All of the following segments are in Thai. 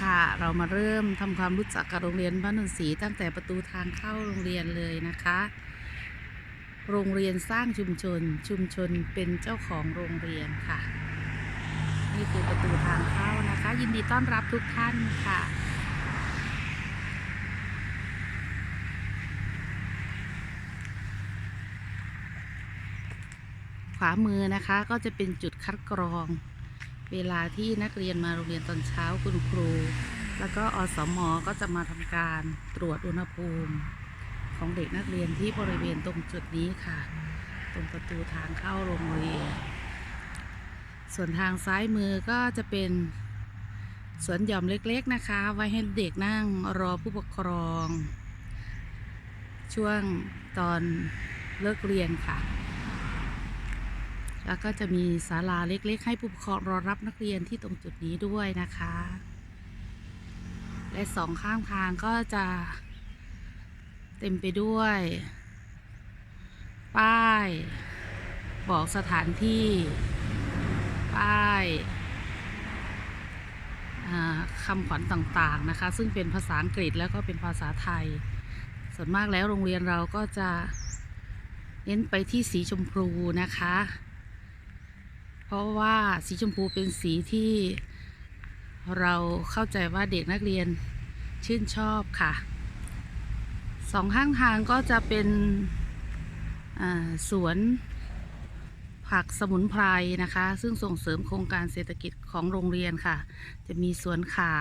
ค่ะ เรามาเริ่มทำความรู้จักกับโรงเรียนบ้านนนทรีตั้งแต่ประตูทางเข้าโรงเรียนเลยนะคะ โรงเรียนสร้างชุมชน ชุมชนเป็นเจ้าของโรงเรียนค่ะ นี่คือประตูทางเข้านะคะ ยินดีต้อนรับทุกท่านค่ะขวามือนะคะก็จะเป็นจุดคัดกรอง เวลาที่นักเรียนมาโรงเรียนตอนเช้าคุณครู แล้วก็อสมอก็จะมาทำการตรวจอุณหภูมิ ของเด็กนักเรียนที่บริเวณตรงจุดนี้ค่ะ ตรงประตูทางเข้าโรงเรียน ส่วนทางซ้ายมือก็จะเป็นสวนหย่อมเล็กๆนะคะ ไว้ให้เด็กนั่งรอผู้ปกครอง ช่วงตอนเลิกเรียนค่ะ แล้วก็จะมีศาลาเล็กๆ ให้ผู้ปกครองรอรับนักเรียนที่ตรงจุดนี้ด้วยนะคะ และสองข้างทางก็จะเต็มไปด้วย ป้าย บอกสถานที่ ป้ายาคำขวัญต่างๆนะคะ ซึ่งเป็นภาษาอังกฤษแล้วก็เป็นภาษาไทย ส่วนมากแล้วโรงเรียนเราก็จะเน้นไปที่สีชมพูนะคะ เพราะว่าสีชมพูเป็นสีที่เราเข้าใจว่าเด็กนักเรียนชื่นชอบค่ะสองข้างทางก็จะเป็นสวนผักสมุนไพรนะคะ ซึ่งส่งเสริมโครงการเศรษฐกิจของโรงเรียนค่ะ จะมีสวนข่า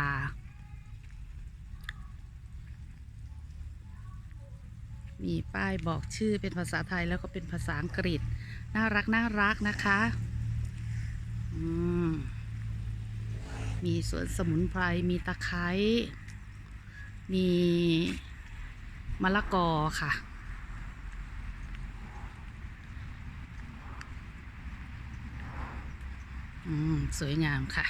มีป้ายบอกชื่อเป็นภาษาไทยแล้วก็เป็นภาษาอังกฤษ น่ารักน่ารักนะคะ มีสวนสมุนไพร มีตะไคร้ มีมะละกอค่ะ อืม สวยงามค่ะ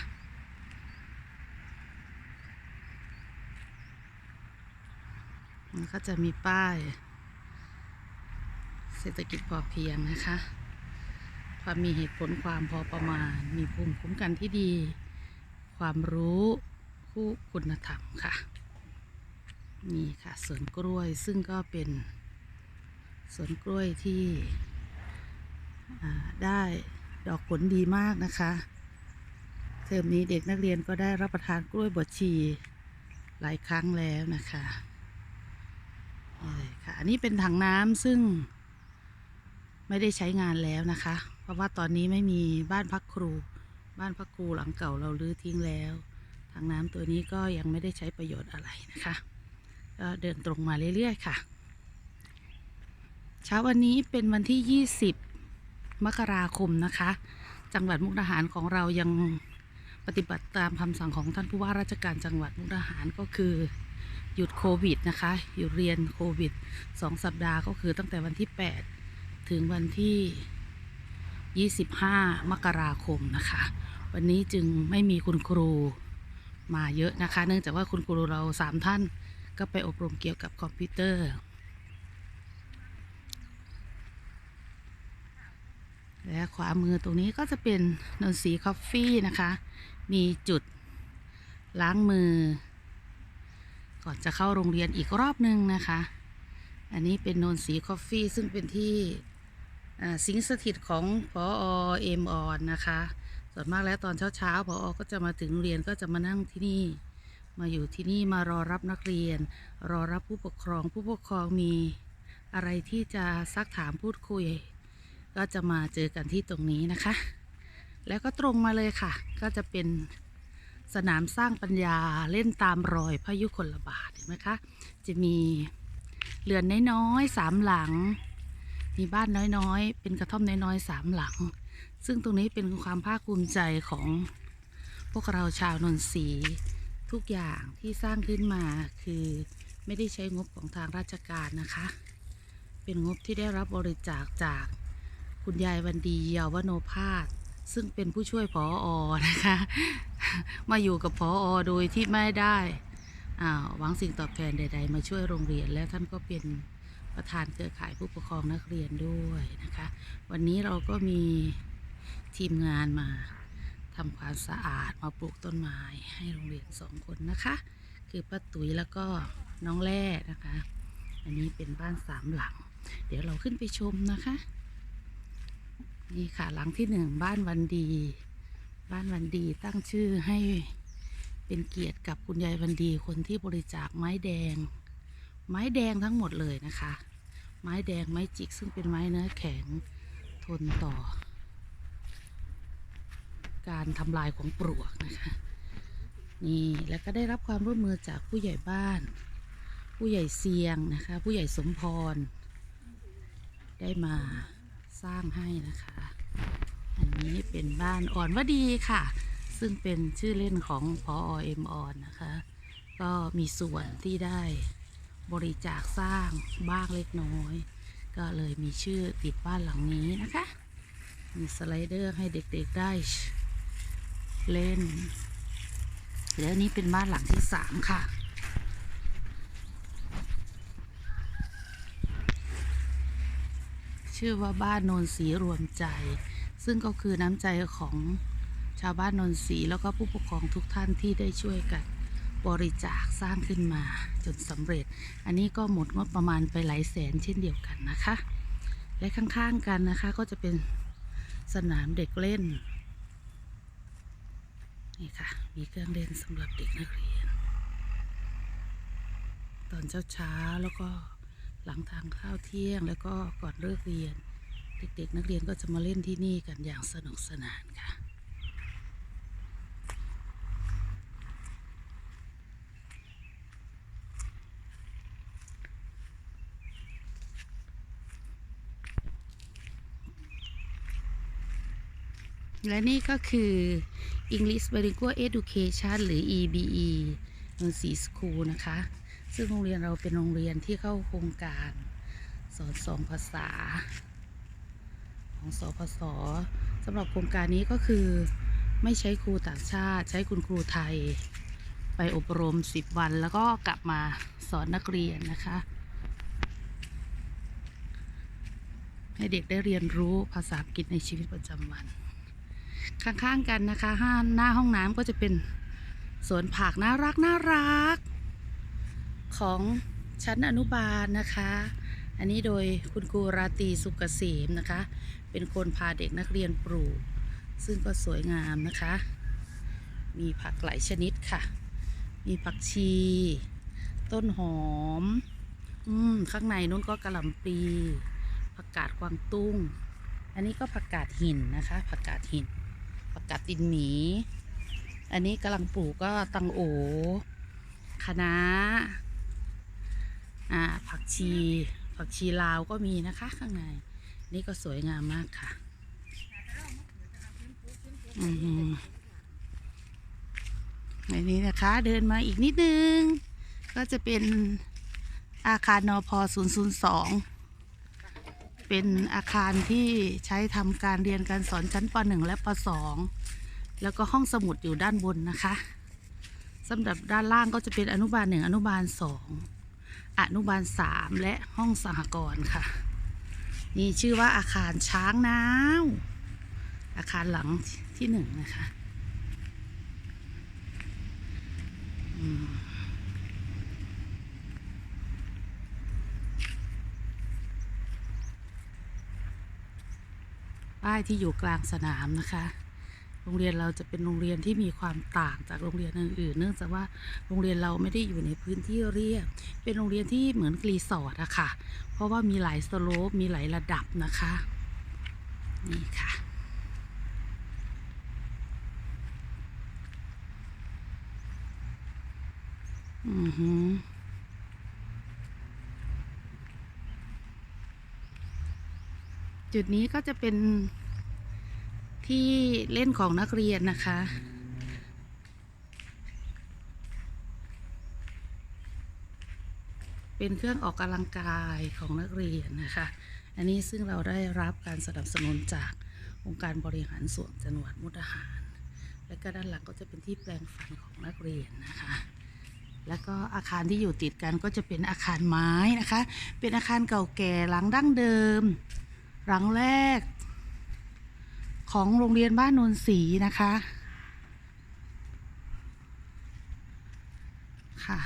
มันก็จะมีป้าย เศรษฐกิจพอเพียงนะคะ ความมีเหตุผลความพอประมาณ มีภูมิคุ้มกันที่ดี ความรู้คู่คุณธรรมค่ะ นี่ค่ะสวนกล้วยซึ่งก็เป็นสวนกล้วยที่ได้ดอกผลดีมากนะคะ เทอมนี้เด็กนักเรียนก็ได้รับประทานกล้วยบดชีหลายครั้งแล้วนะคะนี่ค่ะ อันนี้เป็นถังน้ำซึ่งไม่ได้ใช้งานแล้วนะคะ ราะว่าตอนนี้ไม่มีบ้านพักครู บ้านพักครูหลังเก่าเราลื้อทิ้งแล้ว ทางน้ำตัวนี้ก็ยังไม่ได้ใช้ประโยชน์อะไรนะคะก็เดินตรงมาเรื่อยๆค่ะ เช้าวันนี้เป็นวันที่ 20 มกราคมนะคะ จังหวัดมุกดาหารของเรายังปฏิบัติตามคำสั่งของท่านผู้ว่าราชการจังหวัดมุกดาหารก็คือหยุดโควิดนะคะหยุดเรียนโควิด 2 สัปดาห์ก็คือตั้งแต่วันที่ 8 ถึงวันที่ 25 มกราคมนะคะ วันนี้จึงไม่มีคุณครูมาเยอะนะคะ เนื่องจากว่าคุณครูเราสามท่านก็ไปอบรมเกี่ยวกับคอมพิวเตอร์ และขวามือตรงนี้ก็จะเป็นนนสีคอฟฟี่นะคะ มีจุดล้างมือ ก่อนจะเข้าโรงเรียนอีกรอบหนึ่งนะคะ อันนี้เป็นนนสีคอฟฟี่ซึ่งเป็นที่ สิงสถิตของพอเอ็มออนนะคะส่วนมากแล้วตอนเช้าๆพออก็จะมาถึงเรียนก็จะมานั่งที่นี่ มาอยู่ที่นี่มารอรับนักเรียน รอรับผู้ปกครอง ผู้ปกครองมีอะไรที่จะซักถามพูดคุย ก็จะมาเจอกันที่ตรงนี้นะคะ แล้วก็ตรงมาเลยค่ะ ก็จะเป็นสนามสร้างปัญญาเล่นตามรอยพระยุคลบาทเห็นไหมคะ จะมีเรือนน้อยๆสามหลัง มีบ้านน้อยๆ เป็นกระท่อมน้อยๆสามหลัง ซึ่งตรงนี้เป็นความภาคภูมิใจของพวกเราชาวนนทรีทุกอย่างที่สร้างขึ้นมาคือไม่ได้ใช้งบของทางราชการนะคะ เป็นงบที่ได้รับบริจาคจากคุณยายวันดีเยาวโนภาสซึ่งเป็นผู้ช่วยผออนะคะ มาอยู่กับผออโดยที่ไม่ได้อ่าหวังสิ่งตอบแทนใด ๆ มาช่วยโรงเรียนและท่านก็เป็น ประธานเครือข่ายผู้ปกครองนักเรียนด้วยนะคะ วันนี้เราก็มีทีมงานมาทำความสะอาดมาปลูกต้นไม้ให้โรงเรียนสองคนนะคะ คือป้าตุ๋ยแล้วก็น้องแร่นะคะ อันนี้เป็นบ้านสามหลัง เดี๋ยวเราขึ้นไปชมนะคะ นี่ค่ะหลังที่หนึ่งบ้านวันดี บ้านวันดีตั้งชื่อให้เป็นเกียรติกับคุณยายวันดีคนที่บริจาคไม้แดง ไม้แดงทั้งหมดเลยนะคะ ไม้แดงไม้จิกซึ่งเป็นไม้เนื้อแข็งทนต่อ การทำลายของปลวกนะคะ นี่แล้วก็ได้รับความร่วมมือจากผู้ใหญ่บ้าน ผู้ใหญ่เซียงนะคะ ผู้ใหญ่สมพร ได้มาสร้างให้นะคะ อันนี้เป็นบ้านอ่อนวดีค่ะ ซึ่งเป็นชื่อเล่นของพอเอ็มออนนะคะ ก็มีส่วนที่ได้ บริจาคสร้างบ้างเล็กน้อย ก็เลยมีชื่อติดบ้านหลังนี้นะคะ มีสไลเดอร์ให้เด็กๆได้เล่น แล้วนี้เป็นบ้านหลังที่สามค่ะชื่อว่าบ้านโนนสีรวมใจ ซึ่งก็คือน้ำใจของชาวบ้านโนนสีแล้วก็ผู้ปกครองทุกท่านที่ได้ช่วยกัน บริจาคสร้างขึ้นมาจนสำเร็จ อันนี้ก็หมดงบประมาณไปหลายแสนเช่นเดียวกันนะคะ และข้างๆกันนะคะก็จะเป็นสนามเด็กเล่น นี่ค่ะ มีเครื่องเล่นสำหรับเด็กนักเรียน ตอนเช้าๆแล้วก็หลังทานข้าวเที่ยงแล้วก็ก่อนเลิกเรียน เด็กๆนักเรียนก็จะมาเล่นที่นี่กันอย่างสนุกสนานค่ะ และนี่ก็คือ English Bilingual Education หรือ EBE นนทรีสคูลนะคะ ซึ่งโรงเรียนเราเป็นโรงเรียนที่เข้าโครงการสอนสองภาษา ของสพสสำหรับโครงการนี้ก็คือไม่ใช้ครูต่างชาติ ใช้คุณครูไทย ไปอบรม 10 วัน แล้วก็กลับมาสอนนักเรียนนะคะ ให้เด็กได้เรียนรู้ภาษาอังกฤษในชีวิตประจำวัน ข้างๆกันนะคะห้าหน้าห้องน้ำก็จะเป็นสวนผักน่ารักน่ารัก ของชั้นอนุบาลนะคะ อันนี้โดยคุณครูราตีสุกเกษมนะคะ เป็นคนพาเด็กนักเรียนปลูก ซึ่งก็สวยงามนะคะ มีผักหลายชนิดค่ะ มีผักชี ต้นหอม อืม ข้างในนู้นก็กระหล่ำปลีผักกาดกวางตุ้ง อันนี้ก็ผักกาดหินนะคะ ผักกาดหิน ผักกาดตินหมี อันนี้กำลังปลูกก็ตังโอคะน้าอ่า ผักชี ผักชีลาวก็มีนะคะ ข้างใน นี่ก็สวยงามมากค่ะอืมในนี้นะคะ เดินมาอีกนิดนึง ก็จะเป็นอาคารนพ002 เป็นอาคารที่ใช้ทำการเรียนการสอนชั้นป .1 และป .2 แล้วก็ห้องสมุดอยู่ด้านบนนะคะสำหรับด้านล่างก็จะเป็นอนุบาลหนึ่งอนุบาลสองอนุบาลสามและห้องสหกรณ์ค่ะ นี่ชื่อว่าอาคารช้างน้าวอาคารหลังที่หนึ่งนะคะ อืม ป้ายที่อยู่กลางสนามนะคะ โรงเรียนเราจะเป็นโรงเรียนที่มีความต่างจากโรงเรียนอื่นๆเนื่องจากว่าโรงเรียนเราไม่ได้อยู่ในพื้นที่เรียบ เป็นโรงเรียนที่เหมือนรีสอร์ทอะค่ะ เพราะว่ามีหลายสโลปมีหลายระดับนะคะ นี่ค่ะอือหือ จุดนี้ก็จะเป็นที่เล่นของนักเรียนนะคะ เป็นเครื่องออกกำลังกายของนักเรียนนะคะ อันนี้ซึ่งเราได้รับการสนับสนุนจากองค์การบริหารส่วนจังหวัดมุกดาหาร และก็ด้านหลังก็จะเป็นที่แปลงฟันของนักเรียนนะคะแล้วก็อาคารที่อยู่ติดกันก็จะเป็นอาคารไม้นะคะ เป็นอาคารเก่าแก่หลังดั้งเดิม หลังแรก ของโรงเรียนบ้านนนสีนะคะ ค่ะ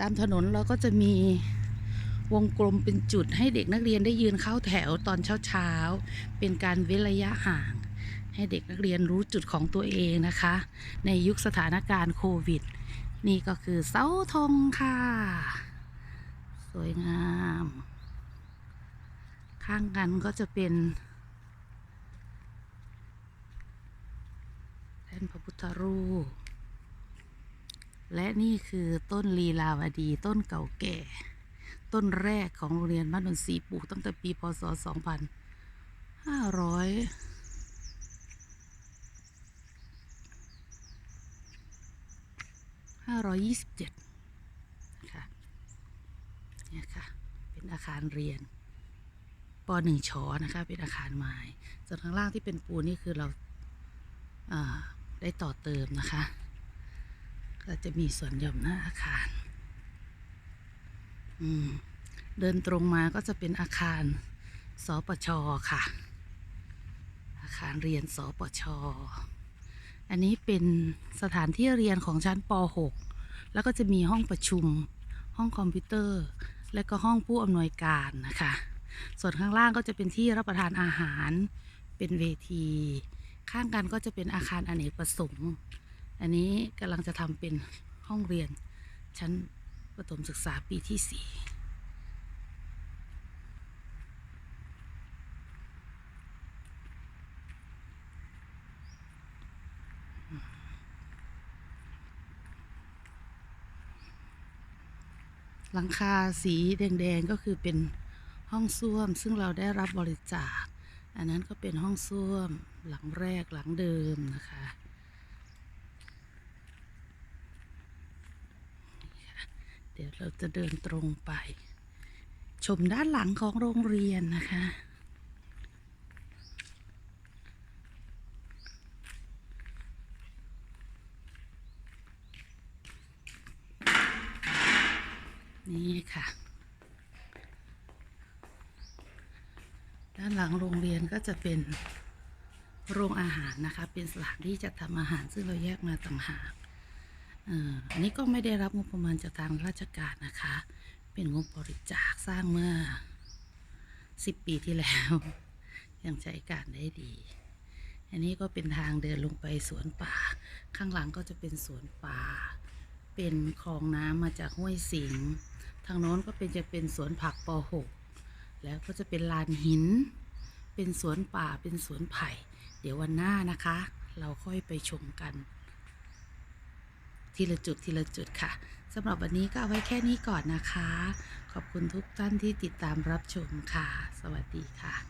ตามถนนเราก็จะมีวงกลมเป็นจุดให้เด็กนักเรียนได้ยืนเข้าแถวตอนเช้าๆ เป็นการเว้นระยะห่าง ให้เด็กนักเรียนรู้จุดของตัวเองนะคะ ในยุคสถานการณ์โควิด นี่ก็คือเสาธงค่ะ สวยงาม ข้างกันก็จะเป็นแท่นพระพุทธรูป และนี่คือต้นลีลาวดีต้นเก่าแก่ ต้นแรกของโรงเรียนบ้านนนทรีปลูกตั้งแต่ปีพศ 2500 527นะคะเนี่ยค่ะ เป็นอาคารเรียน ปหนึ่งชอนะคะ เป็นอาคารไม้ส่วนข้างล่างที่เป็นปูนนี่คือเราาได้ต่อเติมนะคะ ก็จะมีส่วนหย่อมหน้าอาคาร เดินตรงมาก็จะเป็นอาคารสปชค่ะ อาคารเรียนสปชอันนี้เป็นสถานที่เรียนของชั้นป .6 แล้วก็จะมีห้องประชุม ห้องคอมพิวเตอร์ และก็ห้องผู้อำนวยการนะคะ ส่วนข้างล่างก็จะเป็นที่รับประทานอาหาร เป็นเวที ข้างกันก็จะเป็นอาคารอเนกประสงค์ อันนี้กำลังจะทำเป็นห้องเรียน ชั้นประถมศึกษาปีที่สี่หลังคาสีแดง ๆ ก็คือเป็น ห้องส้วมซึ่งเราได้รับบริจาค อันนั้นก็เป็นห้องส้วมหลังแรกหลังเดิมนะคะนี่ค่ะเดี๋ยวเราจะเดินตรงไป ชมด้านหลังของโรงเรียนนะคะ นี่ค่ะ ด้านหลังโรงเรียนก็จะเป็นโรงอาหารนะคะ เป็นสถานที่จัดทำอาหารซึ่งเราแยกมาต่างหากเอ่ออันนี้ก็ไม่ได้รับงบประมาณจากทางราชการนะคะ เป็นงบบริจาคสร้างเมื่อสิบปีที่แล้ว ยังใช้การได้ดี อันนี้ก็เป็นทางเดินลงไปสวนป่า ข้างหลังก็จะเป็นสวนป่า เป็นคลองน้ำมาจากห้วยสิง ทางโน้นก็เป็นจะเป็นสวนผักป .6 แล้วก็จะเป็นลานหิน เป็นสวนป่าเป็นสวนไผ่ เดี๋ยววันหน้านะคะ เราค่อยไปชมกัน ทีละจุดทีละจุดค่ะสำหรับวันนี้ก็เอาไว้แค่นี้ก่อนนะคะ ขอบคุณทุกท่านที่ติดตามรับชมค่ะ สวัสดีค่ะ